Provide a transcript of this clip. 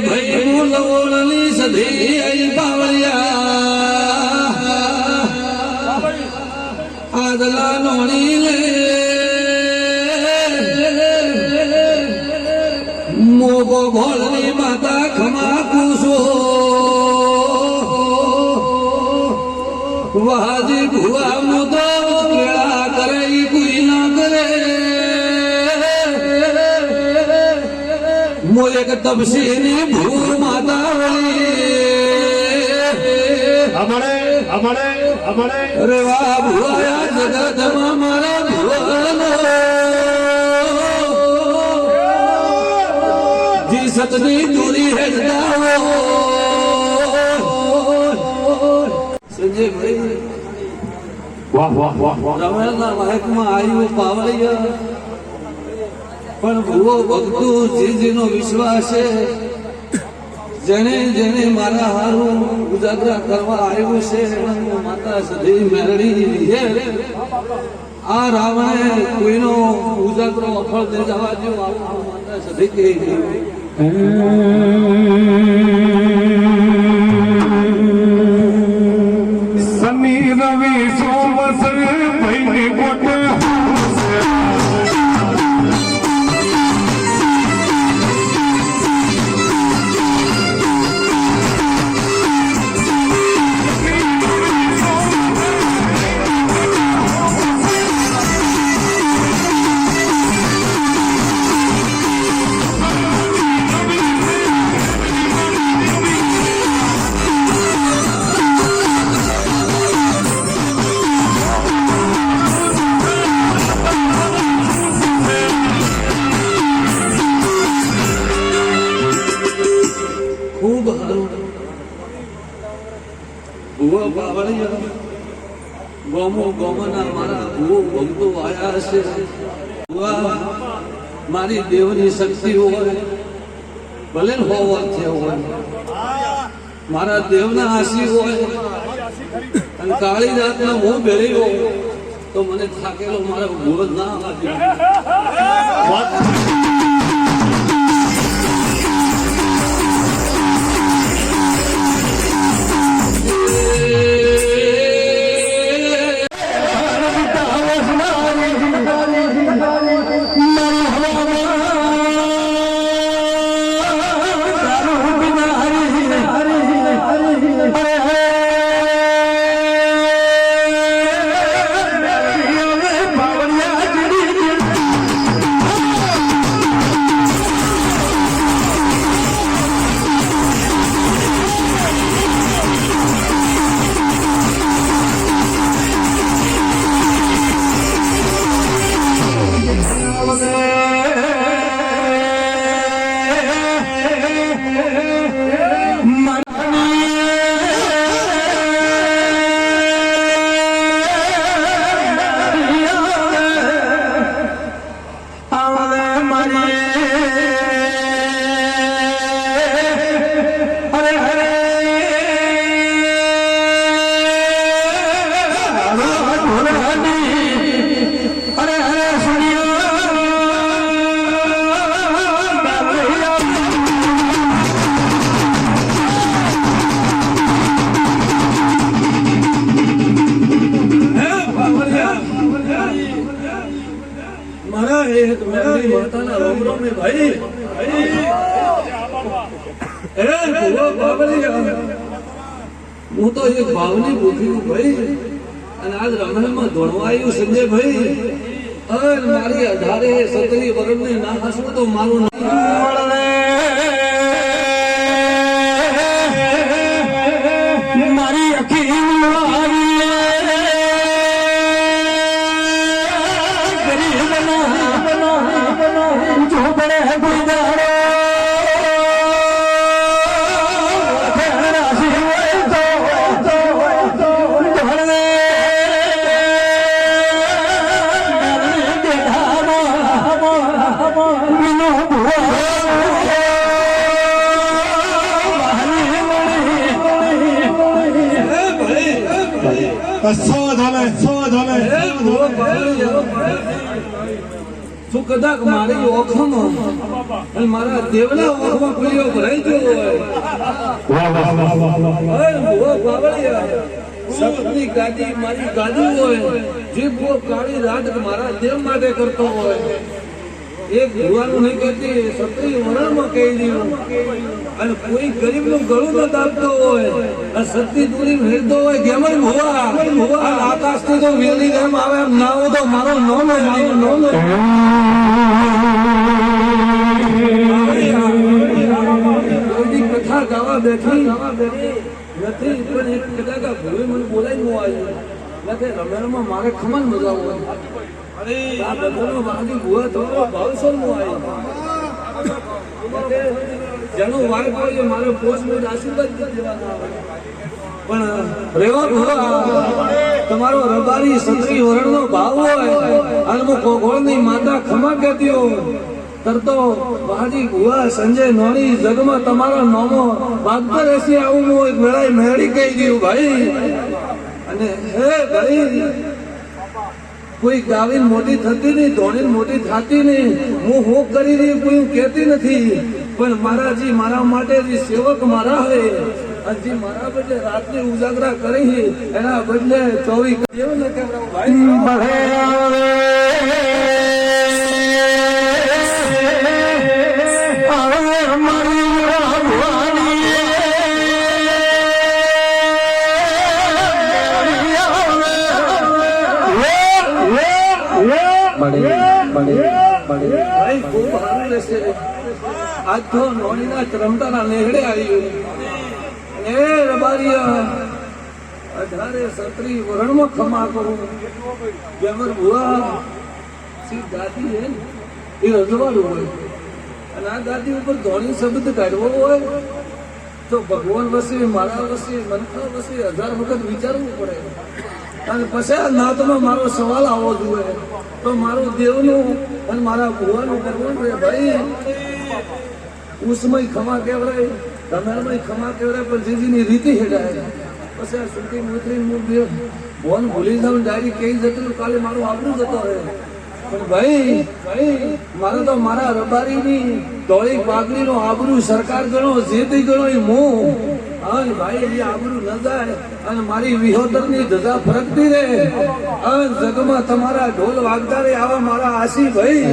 भई लोड़ी सधी पावड़िया। आदला नोणी ले। मोगोल बोले के तब से भू हमारे हमारे हमारे अरे वाह भुआया जगत हमारा भूलो जी सतनी दूरी है संजय भाई। वाह वाह वाह वाह। वाह वाह वाह वाह वाह वाह वाह वाह પણ ભૂવો ભક્તું જીજીનો વિશ્વાસ છે. જેને જેને મારા હારું ઉજાગરા કરવા આવ્યું છે માતા સધી મેળવી લીધે આ રાવણે કોઈનો ઉજાગરો અફળ દે જવા દો માતા સધી કહી મારા દેવની શક્તિ હોય, ભલે હોવા છે હોય. મારા દેવના આશી હોય, અને કાળી રાતના હું ભેળી હોય, તો મને થાકેલો મારા ભૂવો ના આવવા મારા એક માતાના રોમ રોમ ને ભાઈ હું તો એક ભાવની બુદ્ધિ ભાઈ અને આજ રમણમાં ધોળવા આવ્યું સંજય ભાઈ. મારી અઢારે વરણ ને ના હસવું તો મારું ના ભૂવો બાબરિયા તું કદાચ મારી ઓખમાં અને મારા દેવના ઓખમાં ખુલ્યો ભરાઈ ગયો હોય. સપની ગાદી મારી ગાદી હોય જે ભુવો કાળી રાત મારા દેવ માટે કરતો હોય. એક ભુવાનું નહીં કહેતી સત્રી વરણમાં કહી અને કોઈ ગરીબનું ગળું ન દાબતો હોય, અને સત્ય દૂરી ફેરતો હોય, કેમ જ આકાશથી તો વેલી જેમ આવે એમ ના હોય તો મારો નોમ નોમ કથા ગાવા બેઠી નથી, પણ એક કદાચ મને બોલાવી નો આવ્યું રમેણમાં મારે ખમણ મજા હોય. જેનો વાગ હોય મારે પોસ્ટ મોજ આશીર્વાદ દેવાના પણ, રેવા તમારો રબારી સત્રી વરણનો ભાવ હોય અને હું કોગોળની માતા ખમા કહેતી હોઉં તરતો વાજી ગુવા સંજય નોણી જગમાં તમારો નોમો ભાગતો રહેશે આવું હું એક વેળાએ મેળી કહી ગયું ભાઈ. અને હે ભાઈ કોઈ ગાવીને મોટી થતી નહીં ધોની મોટી થતી નહીં. હું હું કરી રહી, કોઈ હું કહેતી નથી. પણ મારા જે મારા માટે જે સેવક મારા હોય અને મારા બદલે ઉજાગરા કરી એના બદલે ભાઈ ભાઈ તો નોણીના ચરમતાના નેહડે આવ્યું એ રબારિયા, અઢારે સત્રી વરણમાં ખમા કરું. જેમર ભુવા સી ગાદી હે એ રજવાડું હોય. અને આ ગાદી ઉપર ધોણી શબ્દ કાઢવો હોય, તો ભગવાન વસે, મારા વસે, મનખા વસે, હજાર વખત વિચારવું પડે. અને પછી આ નાતમાં મારો સવાલ આવવો જોઈએ. તો મારું દેવનું અને મારા ભુવાનું કરવું જોઈએ ભાઈ ઉસમય ખમા કેવડાય રમેણમય ખમા કેવડાય પણ જીજીની રીતિ હેડાય. પછી આ સુધી મુત્રી મૂળ બે ભોન ભૂલી જાઉં ડાયરી કહી જતું કાલે મારું આબરું જતો રહે. પણ ભાઈ ભાઈ, મારે તો મારા રબારીની ધોળી પાઘડીનો આબરૂ સરકાર ગણો જે તે ગણો એ મોં. અને ભાઈ, એ આબરૂ ન જાય, અને મારી વિહોતરની ધજા ફરકતી રહે. અને જગમાં તમારા ઢોલ વાગતા રહે આવા મારા આશી ભાઈ.